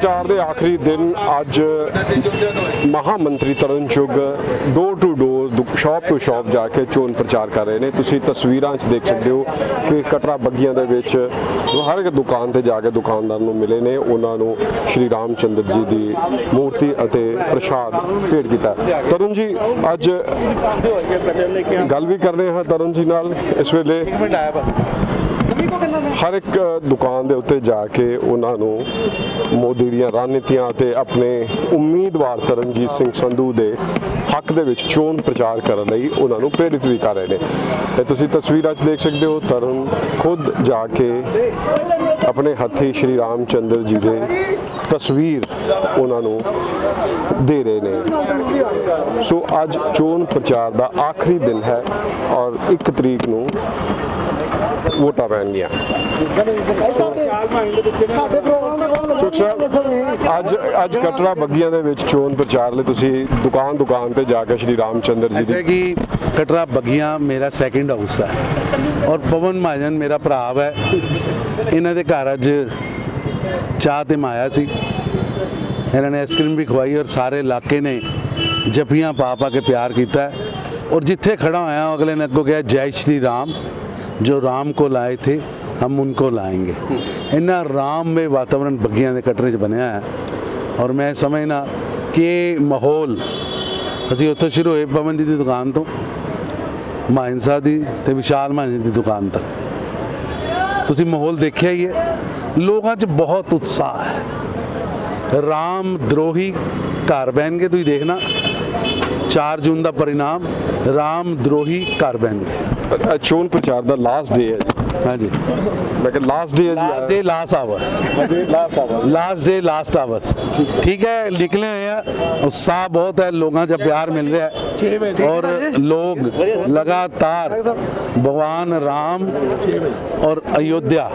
ਪ੍ਰਚਾਰ ਦੇ ਆਖਰੀ ਦਿਨ ਅੱਜ ਮਹਾ ਮੰਤਰੀ Tarun Chugh door to door shop to shop ਜਾ ਕੇ ਚੋਣ ਪ੍ਰਚਾਰ ਕਰ ਰਹੇ ਨੇ। ਤੁਸੀਂ ਤਸਵੀਰਾਂ 'ਚ ਦੇਖ ਸਕਦੇ ਹੋ ਕਿ ਕਟਰਾ ਬੱਗੀਆਂ ਦੇ ਵਿੱਚ ਹਰ ਇੱਕ ਦੁਕਾਨ ਤੇ ਜਾ ਕੇ ਦੁਕਾਨਦਾਰ ਨੂੰ ਮਿਲੇ ਨੇ। ਉਹਨਾਂ ਨੂੰ ਸ਼੍ਰੀ ਰਾਮ ਚੰਦਰ ਜੀ ਦੀ ਮੂਰਤੀ ਅਤੇ ਪ੍ਰਸ਼ਾਦ ਭੇਟ ਕੀਤਾ। ਤਰੁਣ ਜੀ, ਅੱਜ ਗੱਲ ਵੀ ਕਰ ਰਹੇ ਹਾਂ ਤਰੁਣ ਜੀ ਨਾਲ ਇਸ ਵੇਲੇ। ਹਰ ਇੱਕ ਦੁਕਾਨ ਦੇ ਉੱਤੇ ਜਾ ਕੇ ਉਹਨਾਂ ਨੂੰ ਮੋਦੀ ਦੀਆਂ ਰਣਨੀਤੀਆਂ ਤੇ ਆਪਣੇ ਉਮੀਦਵਾਰ ਤਰਨਜੀਤ ਸਿੰਘ ਸੰਧੂ ਦੇ ਹੱਕ ਦੇ ਵਿੱਚ ਚੋਣ ਪ੍ਰਚਾਰ ਕਰਨ ਲਈ ਉਹਨਾਂ ਨੂੰ ਪ੍ਰੇਰਿਤ ਵੀ ਕਰ ਰਹੇ ਨੇ। ਤੇ ਤੁਸੀਂ ਤਸਵੀਰਾਂ 'ਚ ਦੇਖ ਸਕਦੇ ਹੋ, ਤਰਨ ਖੁਦ ਜਾ ਕੇ ਆਪਣੇ ਹੱਥੀ ਸ਼੍ਰੀ ਰਾਮ ਚੰਦਰ ਜੀ ਦੇ ਤਸਵੀਰ ਉਹਨਾਂ ਨੂੰ ਦੇ ਰਹੇ ਨੇ। ਸੋ ਅੱਜ ਚੋਣ ਪ੍ਰਚਾਰ ਦਾ ਆਖਰੀ ਦਿਨ ਹੈ ਔਰ 1 ਤਰੀਕ ਨੂੰ ਵੋਟਾਂ ਪੈਣਗੀਆਂ ਅੱਜ ਅੱਜ ਕਟੜਾ ਬੱਗੀਆਂ ਦੇ ਵਿੱਚ ਚੋਣ ਪ੍ਰਚਾਰ ਲਈ ਤੁਸੀਂ ਦੁਕਾਨ ਦੁਕਾਨ ਤੇ ਜਾ ਕੇ ਸ਼੍ਰੀ ਰਾਮਚੰਦਰ ਜੀ ਦੀ ਕਿ ਕਟੜਾ ਬੱਗੀਆਂ ਮੇਰਾ ਸੈਕਿੰਡ ਹਾਊਸ ਹੈ ਔਰ ਪਵਨ ਮਾਜਨ ਮੇਰਾ ਭਰਾ ਹੈ ਇਹਨਾਂ ਦੇ ਘਰ ਅੱਜ ਚਾਹ ਤੇ ਮਾਇਆ ਸੀ। ਇਹਨਾਂ ਨੇ ਆਈਸਕ੍ਰੀਮ ਵੀ ਖਵਾਈ ਔਰ ਸਾਰੇ ਇਲਾਕੇ ਨੇ ਜਪੀਆਂ ਪਾ ਪਾ ਕੇ ਪਿਆਰ ਕੀਤਾ। ਔਰ ਜਿੱਥੇ ਖੜਾ ਹੋਇਆ ਅਗਲੇ ਨੇ ਅੱਗੋਂ ਕਿਹਾ ਜੈ ਸ਼੍ਰੀ ਰਾਮ। जो राम को लाए थे, हम उनको लाएंगे। इन्ना राम में ਵਾਤਾਵਰਣ ਬੱਗੀਆਂ ਦੇ ਕਟਰੇ 'ਚ ਬਣਿਆ ਹੈ ਔਰ ਮੈਂ ਸਮਝਣਾ ਕਿ ਮਾਹੌਲ ਅਸੀਂ ਉੱਥੋਂ ਸ਼ੁਰੂ ਹੋਏ ਪਵਨ ਦੀ ਦੁਕਾਨ ਤੋਂ ਮਾਇਨਸਾ ਦੀ ਤੇ ਵਿਸ਼ਾਲ ਮਾਇਨ ਦੀ ਦੁਕਾਨ ਤੱਕ ਤੁਸੀਂ ਮਾਹੌਲ ਦੇਖਿਆ ਹੀ ਹੈ ਲੋਕਾਂ 'ਚ ਬਹੁਤ ਉਤਸ਼ਾਹ ਹੈ ਰਾਮ ਦਰੋਹੀ ਘਰ ਬੈਨ ਕੇ ਤੁਸੀਂ ਦੇਖਣਾ 4 ਜੂਨ ਦਾ ਪਰਿਣਾਮ ਰਾਮ ਦਰੋਹੀ ਘਰ ਬੈਨ ਕੇ ਚੋਣ ਪ੍ਰਚਾਰ ਦਾ ਲਾਸਟ ਡੇ ਹੈ ਜੀ। ਹਾਂਜੀ। ਮੈਂ ਕਿਹਾ ਲਾਸਟ ਡੇ ਹੈ ਜੀ last day last hour last hour last day last hours ठीक है निकले हैं उत्साह बहुत है लोगों का प्यार मिल रहा है और लोग लगातार भगवान राम और अयोध्या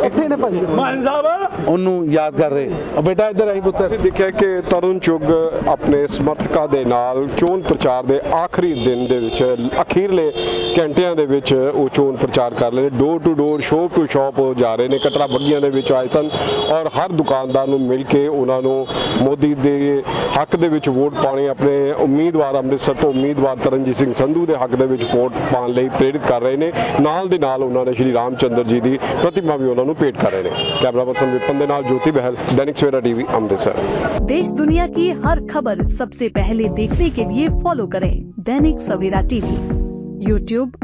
उन्होंने याद कर रहे हैं। और बेटा इधर आई पुत्र ਅਸੀਂ ਦੇਖਿਆ ਕਿ ਤਰੁਣ ਚੁੱਗ ਆਪਣੇ ਸਮਰਥਕਾਂ ਦੇ ਨਾਲ ਚੋਣ ਪ੍ਰਚਾਰ ਦੇ ਆਖਰੀ ਦਿਨ ਦੇ ਵਿੱਚ ਅਖੀਰਲੇ ਘੰਟਿਆਂ ਦੇ ਵਿੱਚ ਉਹ ਚੋਣ ਪ੍ਰਚਾਰ ਕਰ ਰਹੇ ਨੇ door to door shop to shop ਉਹ ਜਾ ਰਹੇ ਨੇ ਕਟਰਾ ਬੱਗੀਆਂ ਦੇ ਵਿੱਚ ਆਏ ਸਨ ਔਰ ਹਰ ਦੁਕਾਨਦਾਰ ਨੂੰ ਮਿਲ ਕੇ ਉਹਨਾਂ ਨੂੰ ਮੋਦੀ ਦੇ ਹੱਕ ਦੇ ਵਿੱਚ ਵੋਟ ਪਾਣੀ ਆਪਣੇ ਉਮੀਦਵਾਰ ਅੰਮ੍ਰਿਤਸਰ ਤੋਂ ਉਮੀਦਵਾਰ ਤਰਨਜੀਤ ਸਿੰਘ ਸੰਧੂ ਦੇ ਹੱਕ ਦੇ ਵਿੱਚ ਵੋਟ ਪਾਉਣ ਲਈ ਪ੍ਰੇਰਿਤ ਕਰ ਰਹੇ ਨੇ ਨਾਲ ਦੇ ਨਾਲ ਉਹਨਾਂ ਨੇ ਸ਼੍ਰੀ ਰਾਮਚੰਦਰ ਜੀ ਦੀ ਪ੍ਰਤਿਮਾ ਵੀ ਉਹਨਾਂ ਨੂੰ ਭੇਟ ਕਰ ਰਹੇ ਨੇ ਕੈਮਰਾ ਪਰਸਨ ਵਿਪਨ ਦੇ ਨਾਲ ਜੋਤੀ ਬਹਿਲ ਦੈਨਿਕ ਸਵੇਰਾ ਟੀਵੀ ਅੰਮ੍ਰਿਤਸਰ देश दुनिया की हर खबर सबसे पहले देखने के लिए फॉलो करें दैनिक सवेरा टीवी यूट्यूब